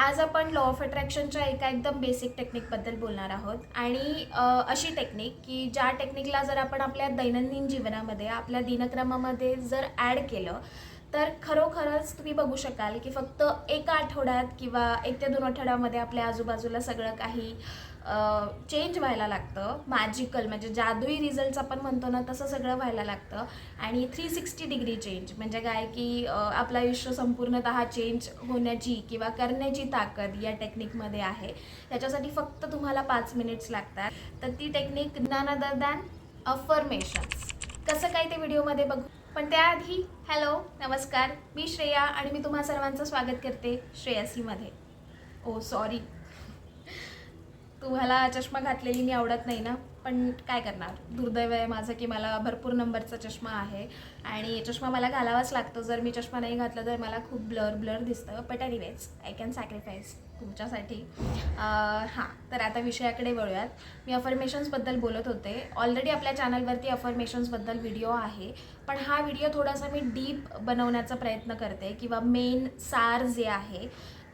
आज आपण law of अट्रॅक्शनच्या एका एकदम बेसिक टेक्निकबद्दल बोलणार आहोत. आणि अशी टेक्निक की ज्या टेक्निकला जर आपण आपल्या दैनंदिन जीवनामध्ये आपल्या दिनक्रमामध्ये जर ॲड केलं तर खरोखरच तुम्ही बघू शकाल की फक्त एका आठवड्यात किंवा एक ते दोन आठवड्यामध्ये आपल्या आजूबाजूला सगळं काही चेंज व्हायला लागतं. मॅजिकल म्हणजे जादुई रिझल्ट आपण म्हणतो ना तसं सगळं व्हायला लागतं. आणि थ्री सिक्स्टी डिग्री चेंज म्हणजे काय की आपलं आयुष्य संपूर्णतः चेंज होण्याची किंवा करण्याची ताकद या टेक्निकमध्ये आहे. त्याच्यासाठी फक्त तुम्हाला पाच मिनिट्स लागतात. तर ती technique none other than affirmations कसं काय ते व्हिडिओमध्ये बघू? पण त्याआधी हॅलो नमस्कार. मी श्रेया आणि मी तुम्हा सर्वांचं स्वागत करते श्रेयसीमध्ये. Oh, ओ सॉरी तुम्हाला चष्मा घातलेली मी आवडत नाही ना. पण काय करणार? दुर्दैव आहे माझं की मला भरपूर नंबरचा चष्मा आहे. आणि चष्मा मला घालावाच लागतो. जर मी चष्मा नाही घातला तर मला खूप ब्लर ब्लर दिसतं. But anyways I can sacrifice तुमच्यासाठी. हां तर आता विषयाकडे वळूयात. मी अफर्मेशन्सबद्दल बोलत होते. ऑलरेडी आपल्या चॅनलवरती अफर्मेशन्सबद्दल व्हिडिओ आहे. पण हा व्हिडिओ थोडासा मी डीप बनवण्याचा प्रयत्न करते किंवा मेन सार जे आहे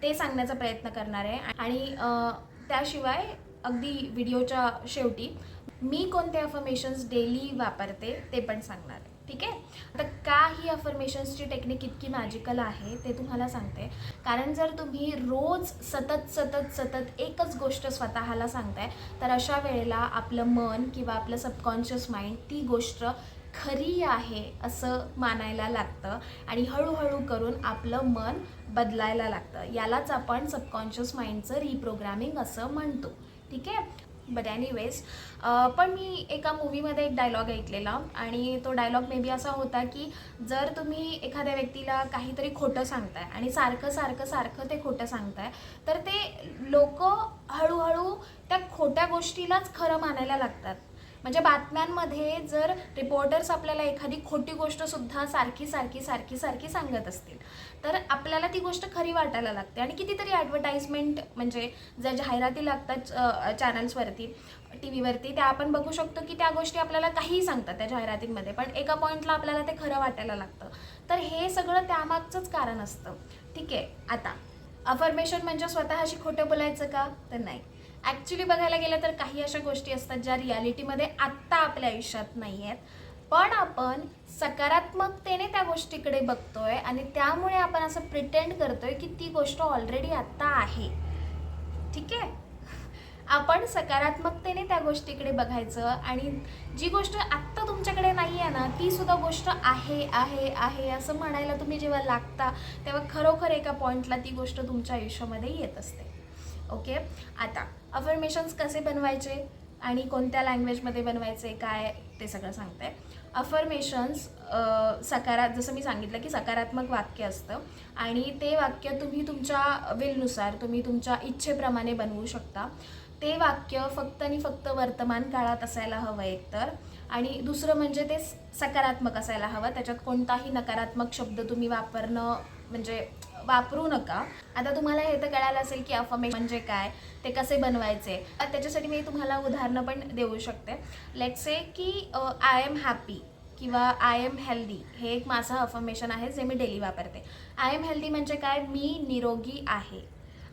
ते सांगण्याचा प्रयत्न करणार आहे. आणि त्याशिवाय अगदी व्हिडिओच्या शेवटी मी कोणते अफर्मेशन्स डेली वापरते ते पण सांगणार आहे. ठीक आहे? आता का ही अफर्मेशन्सची टेक्निक इतकी मॅजिकल आहे ते तुम्हाला सांगते. कारण जर तुम्ही रोज सतत सतत सतत एकच गोष्ट स्वतःला सांगताय तर अशा वेळेला आपलं मन किंवा आपलं सबकॉन्शियस माइंड ती गोष्ट खरी आहे असं मानायला लागतं. आणि हळूहळू करून आपलं मन बदलायला लागतं. यालाच आपण सबकॉन्शियस माइंडचं रिप्रोग्रॅमिंग असं म्हणतो. ठीक आहे? बट एनिवेज पण मी एका मूवीमध्ये एक डायलॉग ऐकलेला आणि तो डायलॉग मे बी असा होता की जर तुम्ही एखाद्या व्यक्तीला काहीतरी खोटं सांगताय आणि सारखं सारखं सारखं ते खोटं सांगताय तर ते लोक हळूहळू त्या खोट्या गोष्टीलाच खरं मानायला लागतात. म्हणजे बातम्यांमध्ये जर रिपोर्टर्स आपल्याला एखादी खोटी गोष्टसुद्धा सारखी सारखी सारखी सारखी सांगत असतील तर आपल्याला ती गोष्ट खरी वाटायला लागते. आणि कितीतरी ॲडव्हर्टाईजमेंट म्हणजे ज्या जाहिराती लागतात चॅनल्सवरती टी व्हीवरती त्या आपण बघू शकतो की त्या गोष्टी आपल्याला काहीही सांगतात त्या जाहिरातींमध्ये पण एका पॉईंटला आपल्याला ते खरं वाटायला लागतं. तर हे सगळं त्यामागचंच कारण असतं. ठीक आहे आता अफर्मेशन म्हणजे स्वतःशी खोटं बोलायचं का? तर नाही. ॲक्च्युली बघायला गेलं तर काही अशा गोष्टी असतात ज्या रियालिटीमध्ये आत्ता आपल्या आयुष्यात नाही आहेत. पण आपण सकारात्मकतेने त्या गोष्टीकडे बघतोय आणि त्यामुळे आपण असं प्रिटेंड करतोय की ती गोष्ट ऑलरेडी आत्ता आहे. ठीक आहे? आपण सकारात्मकतेने त्या गोष्टीकडे बघायचं आणि जी गोष्ट आत्ता तुमच्याकडे नाही आहे ना ती सुद्धा गोष्ट आहे आहे आहे असं म्हणायला तुम्ही जेव्हा लागता तेव्हा खरोखर एका पॉईंटला ती गोष्ट तुमच्या आयुष्यामध्ये येत असते. ओके आता अफर्मेशन्स कसे बनवायचे आणि कोणत्या लँग्वेजमध्ये बनवायचे काय ते सगळं सांगते. अफर्मेशन्स सकारात जसं मी सांगितलं की सकारात्मक वाक्य असतं आणि ते वाक्य तुम्ही तुमच्या विलनुसार तुम्ही तुमच्या इच्छेप्रमाणे बनवू शकता. ते वाक्य फक्त आणि फक्त वर्तमान काळात असायला हवं एकतर आणि दुसरं म्हणजे ते सकारात्मक असायला हवं. त्याच्यात कोणताही नकारात्मक शब्द तुम्ही वापरणं म्हणजे वापरू नका. आता तुम्हाला हे तर कळालं असेल की अफमे म्हणजे काय ते कसे बनवायचे. त्याच्यासाठी मी तुम्हाला उदाहरणं पण देऊ शकते. लेट से की आय एम हॅपी किंवा आय एम हेल्दी हे एक माझं अफर्मेशन आहे जे मी डेली वापरते. आय एम हेल्दी म्हणजे काय? मी निरोगी आहे.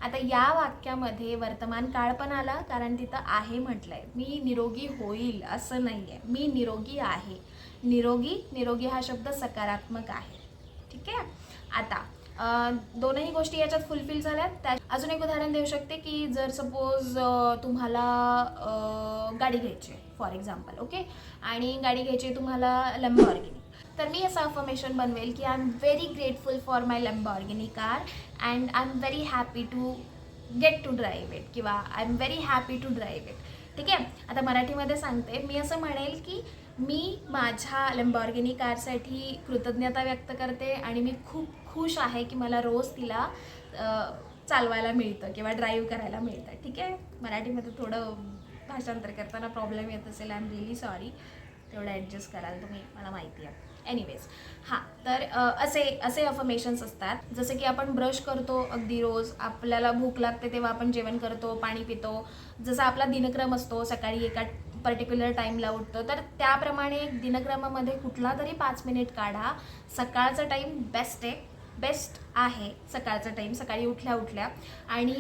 आता या वाक्यामध्ये वर्तमान काळ पण आला कारण तिथं आहे म्हटलं आहे मी निरोगी होईल असं नाही आहे मी निरोगी आहे. निरोगी निरोगी हा शब्द सकारात्मक आहे. ठीक आहे? आता. दोनही गोष्टी याच्यात फुलफिल झाल्यात. त्या अजून एक उदाहरण देऊ शकते की जर सपोज तुम्हाला गाडी घ्यायची आहे फॉर एक्झाम्पल ओके आणि गाडी घ्यायची आहे तुम्हाला लंबॉर्गिनी तर मी असं अफर्मेशन बनवेल की I am very grateful for my Lamborghini car and I am very happy to get to drive it किंवा I am very happy to drive it ठीक आहे? आता मराठीमध्ये सांगते. मी असं म्हणेल की मी माझ्या लंबॉर्गिनी कारसाठी कृतज्ञता व्यक्त करते आणि मी खूप खुश आहे की मला रोज तिला चालवायला मिळतं किंवा ड्राईव्ह करायला मिळतं. ठीक आहे? मराठीमध्ये थोडं भाषांतर करताना प्रॉब्लेम येत असेल. आय एम रिली सॉरी तेवढं ॲडजस्ट कराल तुम्ही. मला माहिती आहे. एनिवेज हां तर असे असे अफर्मेशन्स असतात. जसं की आपण ब्रश करतो अगदी रोज. आपल्याला भूक लागते तेव्हा आपण जेवण करतो पाणी पितो. जसा आपला दिनक्रम असतो सकाळी एका पर्टिक्युलर टाईमला उठतो तर त्याप्रमाणे दिनक्रमामध्ये कुठला तरी पाच मिनिट काढा. सकाळचा टाईम बेस्ट आहे. बेस्ट आहे सकाळचा टाईम सकाळी उठल्या उठल्या. आणि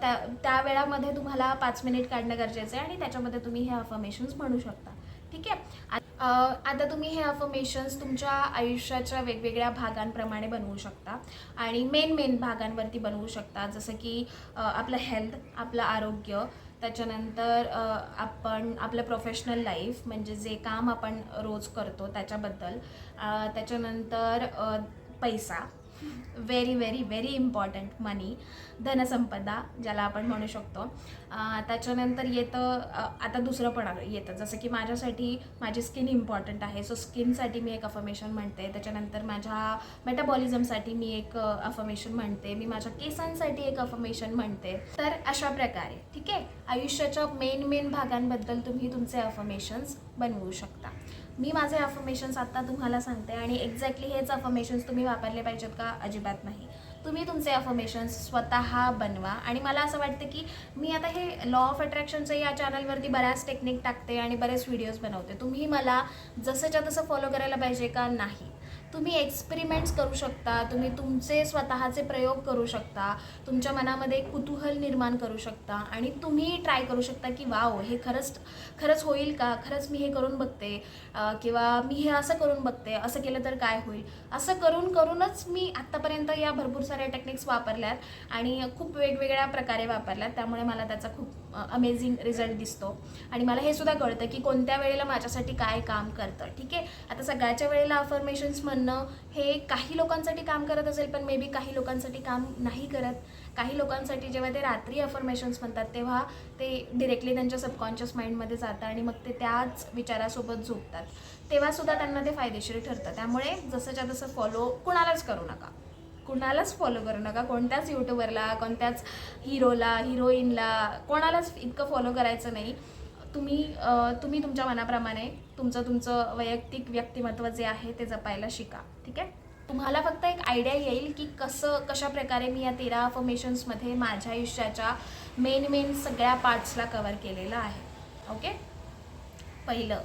त्या त्या वेळामध्ये तुम्हाला पाच मिनिट काढणं गरजेचं आहे आणि त्याच्यामध्ये तुम्ही हे अफर्मेशन्स म्हणू शकता. ठीक आहे? आता तुम्ही हे अफर्मेशन्स तुमच्या आयुष्याच्या वेगवेगळ्या भागांप्रमाणे बनवू शकता. आणि मेन मेन भागांवरती बनवू शकता. जसं की आपलं हेल्थ आपलं आरोग्य त्याच्यानंतर आपण आपलं प्रोफेशनल लाईफ म्हणजे जे काम आपण रोज करतो त्याच्याबद्दल. त्याच्यानंतर पैसा. Very very very important money धनसंपदा ज्याला आपण म्हणू शकतो. त्याच्यानंतर येतं आता दुसरं पण येतं. जसं की माझ्यासाठी माझी स्किन इम्पॉर्टंट आहे. सो स्किनसाठी मी एक अफर्मेशन म्हणते. त्याच्यानंतर माझ्या मेटाबॉलिझमसाठी मी एक अफर्मेशन म्हणते. मी माझ्या केसांसाठी एक अफर्मेशन म्हणते. तर अशा प्रकारे ठीक आहे? आयुष्याच्या मेन मेन भागांबद्दल तुम्ही तुमचे अफर्मेशन्स बनवू शकता. मी माझे अफर्मेशन्स आत्ता तुम्हाला सांगते आणि एक्झॅक्टली हेच अफर्मेशन्स तुम्ही वापरले पाहिजेत का? अजिबात नाही. तुम्ही तुमचे अफर्मेशन्स स्वतः बनवा. आणि मला असं वाटतं की मी आता हे लॉ ऑफ अट्रॅक्शनचं या चॅनलवरती बऱ्याच टेक्निक टाकते आणि बरेच व्हिडिओज बनवते. तुम्ही मला जसंच्या तसं फॉलो करायला पाहिजे का नाही? तुम्ही एक्सपेरिमेंट्स करू शकता तुम्ही तुमचे स्वतःचे प्रयोग करू शकता तुमच्या मनामध्ये एक कुतूहल निर्माण करू शकता आणि तुम्ही ट्राय करू शकता की वाव हे खरंच खरंच होईल का? खरंच मी हे करून बघते किंवा मी हे असं करून बघते असं केलं तर काय होईल? असं करून करूनच मी आत्तापर्यंत या भरपूर साऱ्या टेक्निक्स वापरल्यात आणि खूप वेगवेगळ्या प्रकारे वापरल्यात त्यामुळे मला त्याचा खूप अमेझिंग रिझल्ट दिसतो. आणि मला हे सुद्धा कळतं की कोणत्या वेळेला माझ्यासाठी काय काम करतं ठीक आहे? आता सगळ्याच्या वेळेला अफर्मेशन्स म्हणणं हे काही लोकांसाठी काम करत असेल पण मे बी काही लोकांसाठी काम नाही करत. काही लोकांसाठी जेव्हा ते रात्री अफर्मेशन्स म्हणतात तेव्हा ते डिरेक्टली त्यांच्या सबकॉन्शियस माइंडमध्ये जातं आणि मग ते त्याच विचारासोबत झोपतात. तेव्हासुद्धा त्यांना ते फायदेशीर ठरतं. त्यामुळे जसंच्या तसं फॉलो कुणालाच करू नका. कुणालाच फॉलो करू नका. कोणत्याच यूट्यूबरला कोणत्याच हिरोला हिरोईनला कोणालाच इतकं फॉलो करायचं नाही. तुम्ही तुम्ही तुमच्या मनाप्रमाणे तुमचं तुमचं वैयक्तिक व्यक्तिमत्व जे आहे ते जपायला शिका. ठीक आहे? तुम्हाला फक्त एक आयडिया येईल की कसं कशा प्रकारे मी या तेरा अफर्मेशन्समध्ये माझ्या आयुष्याच्या मेन मेन सगळ्या पार्ट्सला कवर केलेलं आहे. ओके पहिलं.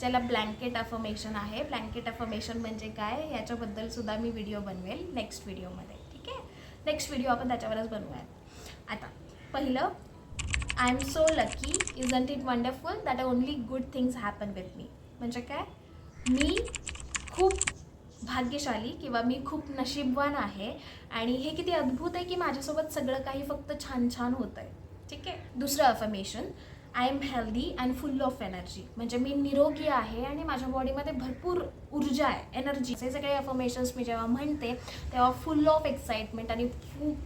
ज्याला ब्लँकेट अफर्मेशन आहे. ब्लँकेट अफर्मेशन म्हणजे काय? याच्याबद्दल सुद्धा मी व्हिडिओ बनवेल नेक्स्ट व्हिडिओमध्ये ठीक आहे? नेक्स्ट व्हिडिओ आपण त्याच्यावरच बनवूया आता पहिलं I am so lucky isn't it wonderful that only good things happen with me म्हणजे काय? मी खूप भाग्यशाली किंवा मी खूप नशीबवान आहे आणि हे किती अद्भुत आहे की माझ्यासोबत सगळं काही फक्त छान छान होतं आहे ठीक आहे? दुसरं affirmation I am healthy and full of energy म्हणजे मी निरोगी आहे आणि माझ्या बॉडीमध्ये भरपूर ऊर्जा आहे एनर्जी हे सगळे अफर्मेशन्स मी जेव्हा म्हणते तेव्हा फुल ऑफ एक्साइटमेंट आणि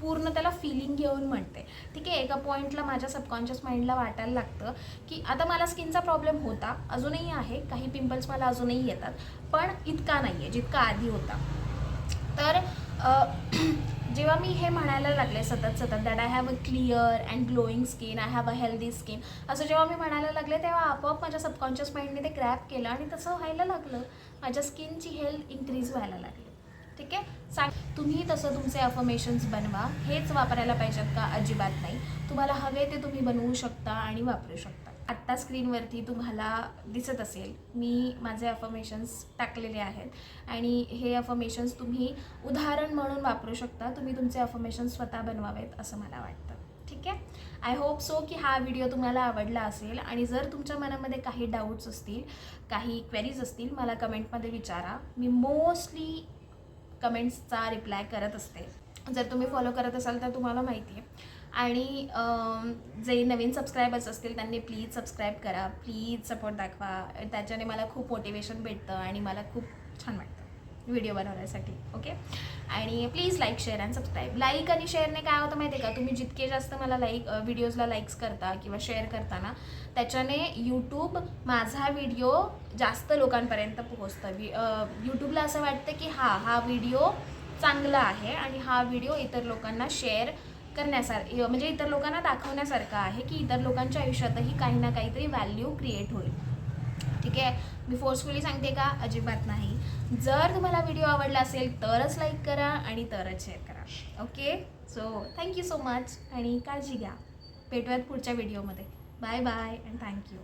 पूर्ण त्याला फिलिंग घेऊन म्हणते. ठीक आहे एका पॉईंटला माझ्या सबकॉन्शियस माइंडला वाटायला लागतं की आता मला स्किनचा प्रॉब्लेम होता अजूनही आहे काही पिंपल्स मला अजूनही येतात पण इतका नाही आहे जितका आधी होता. तर जेव्हा मी हे म्हणायला लागले सतत सतत that I have a clear and glowing skin I have a healthy skin असं जेव्हा मी म्हणायला लागले तेव्हा आपोआप माझ्या सबकॉन्शियस माइंडने ते ग्रॅप केलं आणि तसं व्हायला लागलं. माझ्या स्किनची हेल्थ इन्क्रीज व्हायला लागली. ठीक आहे? सांग तुम्ही तसं तुमचे अफर्मेशन्स बनवा. हेच वापरायला पाहिजेत का? अजिबात नाही. तुम्हाला हवे ते तुम्ही बनवू शकता आणि वापरू शकता. आत्ता स्क्रीनवरती तुम्हाला दिसत असेल मी माझे अफर्मेशन्स टाकलेले आहेत. आणि हे अफर्मेशन्स तुम्ही उदाहरण म्हणून वापरू शकता तुम्ही तुमचे अफर्मेशन्स स्वतः बनवावेत असं मला वाटतं. ठीक आहे? आय होप सो की हा व्हिडिओ तुम्हाला आवडला असेल आणि जर तुमच्या मनामध्ये काही डाऊट्स असतील काही क्वेरीज असतील मला कमेंटमध्ये विचारा. मी मोस्टली कमेंट्सचा रिप्लाय करत असते. जर तुम्ही फॉलो करत असाल तर तुम्हाला माहिती आहे आणि जे नवीन सबस्क्रायबर्स असतील त्यांनी प्लीज सबस्क्राईब करा. प्लीज सपोर्ट दाखवा. त्याच्याने मला खूप मोटिवेशन भेटतं आणि मला खूप छान वाटतं व्हिडिओ बनवण्यासाठी. ओके आणि please like share and subscribe like आणि शेअरने काय होतं माहिती आहे का? तुम्ही जितके जास्त मला लाईक व्हिडिओजला लाईक्स करता किंवा शेअर करताना त्याच्याने यूट्यूब माझा व्हिडिओ जास्त लोकांपर्यंत पोहोचतं. वि यूट्यूबला असं वाटतं की हा हा व्हिडिओ चांगला आहे आणि हा व्हिडिओ इतर लोकांना शेअर करण्यासार म्हणजे इतर लोकांना दाखवण्यासारखं आहे की इतर लोकांच्या आयुष्यातही काही ना काहीतरी व्हॅल्यू क्रिएट होईल. ठीक आहे? मी फोर्सफुली सांगते का? अजिबात नाही. जर तुम्हाला व्हिडिओ आवडला असेल तरच लाईक करा आणि तरच शेअर करा. Okay so thank you so much आणि काळजी घ्या. भेटूयात पुढच्या व्हिडिओमध्ये बाय बाय अँड थँक्यू